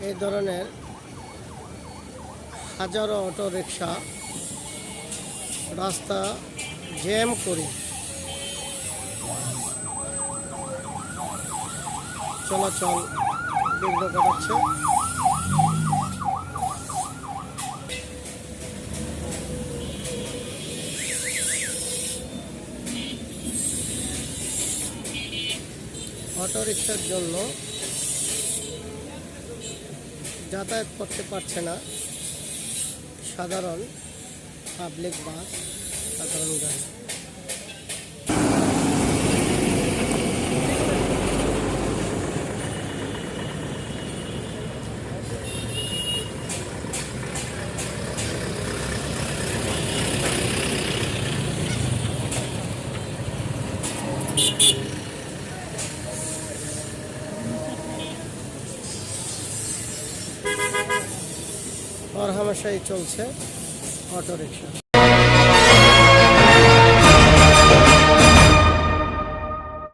এই ধরনের হাজারো অটো রিক্সা রাস্তা জ্যাম করে চলাচল বিঘ্ন ঘটাচ্ছে অটো রিক্সার জন্য যাতায়াত করতে পারছে না। সাধারণ পাবলিক বাস সাধারণ গাড়ি। আর হামেশাই চলছে অটো রিক্সা